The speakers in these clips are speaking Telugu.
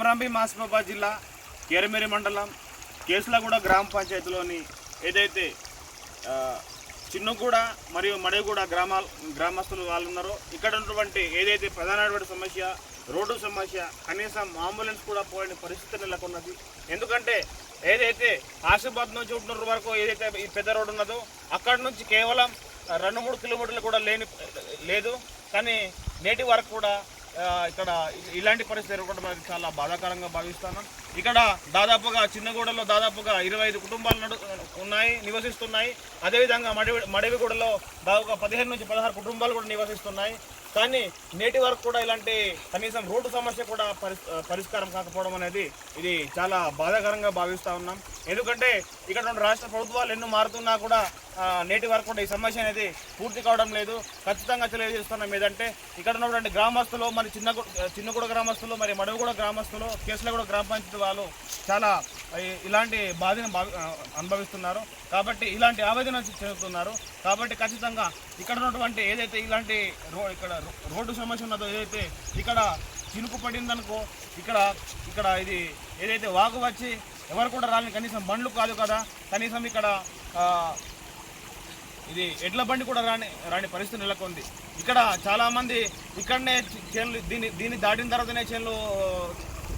కొమరంబి మాసిమాబాద్ జిల్లా కేరమేరి మండలం కేసులగూడ గ్రామ పంచాయతీలోని ఏదైతే చిన్నగూడ మరియు మడగూడ గ్రామాల గ్రామస్తులు వాళ్ళు ఉన్నారో ఇక్కడ ఉన్నటువంటి ఏదైతే ప్రధానమైన సమస్య రోడ్డు సమస్య కనీసం అంబులెన్స్ కూడా పోయిన పరిస్థితి నెలకొన్నది. ఎందుకంటే ఏదైతే ఆసిఫాబాద్ నుంచి ఉంటున్న వరకు ఏదైతే ఈ పెద్ద రోడ్డు ఉన్నదో అక్కడ నుంచి కేవలం రెండు మూడు కిలోమీటర్లు కూడా లేని లేదు. కానీ నేటి వరకు కూడా ఇక్కడ ఇలాంటి పరిస్థితి ఎదుర్కొంటే అనేది చాలా బాధాకరంగా భావిస్తున్నాం. ఇక్కడ దాదాపుగా చిన్నగూడలో దాదాపుగా ఇరవై ఐదు కుటుంబాలు నడు ఉన్నాయి నివసిస్తున్నాయి. అదేవిధంగా మడివి మడివిగూడలో దాదాపుగా పదిహేను నుంచి పదహారు కుటుంబాలు కూడా నివసిస్తున్నాయి. కానీ నేటి వరకు కూడా ఇలాంటి కనీసం రోడ్డు సమస్య కూడా పరిస్ పరిష్కారం కాకపోవడం అనేది ఇది చాలా బాధాకరంగా భావిస్తూ ఉన్నాం. ఎందుకంటే ఇక్కడ ఉన్న రాష్ట్ర ప్రభుత్వాలు ఎన్నో మారుతున్నా కూడా నేటి వరకు కూడా ఈ సమస్య అనేది పూర్తి కావడం లేదు. ఖచ్చితంగా తెలియజేస్తున్నాం ఏదంటే ఇక్కడ ఉన్నటువంటి గ్రామస్తులు మరి చిన్న చిన్నగూడ గ్రామస్తులు మరి మడవగూడ గ్రామస్తులు కేసులగూడ గ్రామ పంచాయతీ వాళ్ళు చాలా ఇలాంటి బాధను అనుభవిస్తున్నారు. కాబట్టి ఇలాంటి ఆవేదన చెందుతున్నారు. కాబట్టి ఖచ్చితంగా ఇక్కడ ఉన్నటువంటి ఏదైతే ఇలాంటి రో ఇక్కడ రో- రోడ్డు సమస్య ఉన్నదో ఏదైతే ఇక్కడ చినుకు పడిందనుకో ఇక్కడ ఇక్కడ ఇది ఏదైతే వాగు వచ్చి ఎవరు కూడా రాని కనీసం బండ్లు కాదు కదా. కనీసం ఇక్కడ ఇది ఎడ్ల బండి కూడా రాని రాని పరిస్థితి నెలకొంది. ఇక్కడ చాలామంది ఇక్కడనే చేనులు దీన్ని దీన్ని దాటిన తర్వాతనే చేనులు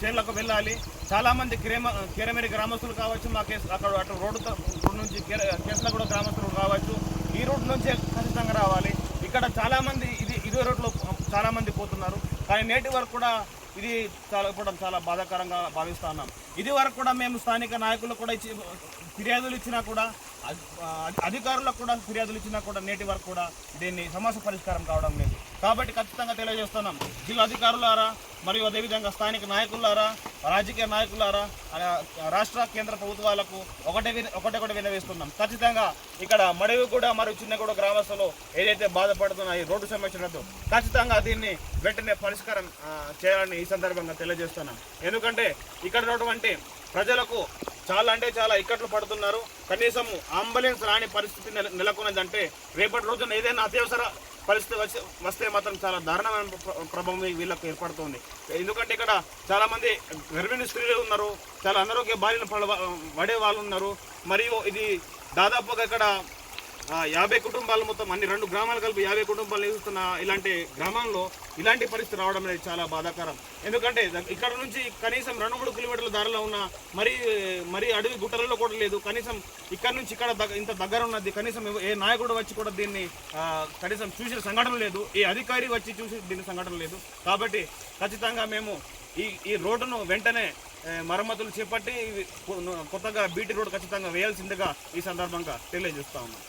చేనులకు వెళ్ళాలి. చాలామంది కిరేమ కిరమేరి గ్రామస్తులు కావచ్చు మా కేసు అక్కడ అటు రోడ్డు రోడ్డు నుంచి కేసులో కూడా గ్రామస్తులు కావచ్చు ఈ రోడ్డు నుంచే ఖచ్చితంగా రావాలి. ఇక్కడ చాలామంది ఇది ఇదే రోడ్లో చాలామంది పోతున్నారు. కానీ నేటి వరకు కూడా ఇది చాలా చాలా బాధాకరంగా భావిస్తా ఉన్నాం. ఇది వరకు కూడా మేము స్థానిక నాయకులకు కూడా ఇచ్చి ఫిర్యాదులు ఇచ్చినా కూడా అధికారులకు కూడా ఫిర్యాదులు ఇచ్చినా కూడా నేటి వరకు కూడా దీన్ని సమస్య పరిష్కారం కావడం లేదు. కాబట్టి ఖచ్చితంగా తెలియజేస్తున్నాం. జిల్లా అధికారులారా మరియు అదేవిధంగా స్థానిక నాయకులారా రాజకీయ నాయకులారా రాష్ట్ర కేంద్ర ప్రభుత్వాలకు ఒకటే విన- ఒకటే ఒకటి వినవేస్తున్నాం. ఖచ్చితంగా ఇక్కడ మడవిగూడ మరియు చిన్నగూడ గ్రామస్తులు ఏదైతే బాధపడుతున్న ఈ రోడ్డు సమస్యలతో ఖచ్చితంగా దీన్ని వెంటనే పరిష్కారం చేయాలని ఈ సందర్భంగా తెలియజేస్తున్నాం. ఎందుకంటే ఇక్కడ ఉన్నటువంటి ప్రజలకు చాలా అంటే చాలా ఇక్కట్లు పడుతున్నారు. కనీసం అంబులెన్స్ రాని పరిస్థితి నెల- నెలకొన్నదంటే రేపటి రోజున ఏదైనా అత్యవసర పరిస్థితి వచ్చి వస్తే మాత్రం చాలా దారుణమైన ప్ర- ప్రభావం వీళ్ళకు ఏర్పడుతుంది. ఎందుకంటే ఇక్కడ చాలామంది గర్భిణీ స్త్రీలు ఉన్నారు చాలా అనారోగ్య బారిన పడే వాళ్ళు ఉన్నారు. మరియు ఇది దాదాపుగా ఇక్కడ యాభై కుటుంబాలు మొత్తం అన్ని రెండు గ్రామాలు కలిపి యాభై కుటుంబాలు నివసిస్తున్న ఇలాంటి గ్రామంలో ఇలాంటి పరిస్థితి రావడం అనేది చాలా బాధాకరం. ఎందుకంటే ఇక్కడ నుంచి కనీసం రెండు మూడు కిలోమీటర్ల దారిలో ఉన్న మరి మరి అడవి గుట్టలలో కూడా లేదు. కనీసం ఇక్కడ నుంచి ఇక్కడ ఇంత దగ్గర ఉన్నది కనీసం ఏ నాయకుడు వచ్చి కూడా దీన్ని కనీసం చూసిన సంఘటన లేదు. ఏ అధికారి వచ్చి చూసి దీని సంఘటన లేదు. కాబట్టి ఖచ్చితంగా మేము ఈ ఈ రోడ్డును వెంటనే మరమ్మతులు చేపట్టి కొత్తగా బీటీ రోడ్ ఖచ్చితంగా వేయాల్సిందిగా ఈ సందర్భంగా తెలియజేస్తా ఉన్నాం.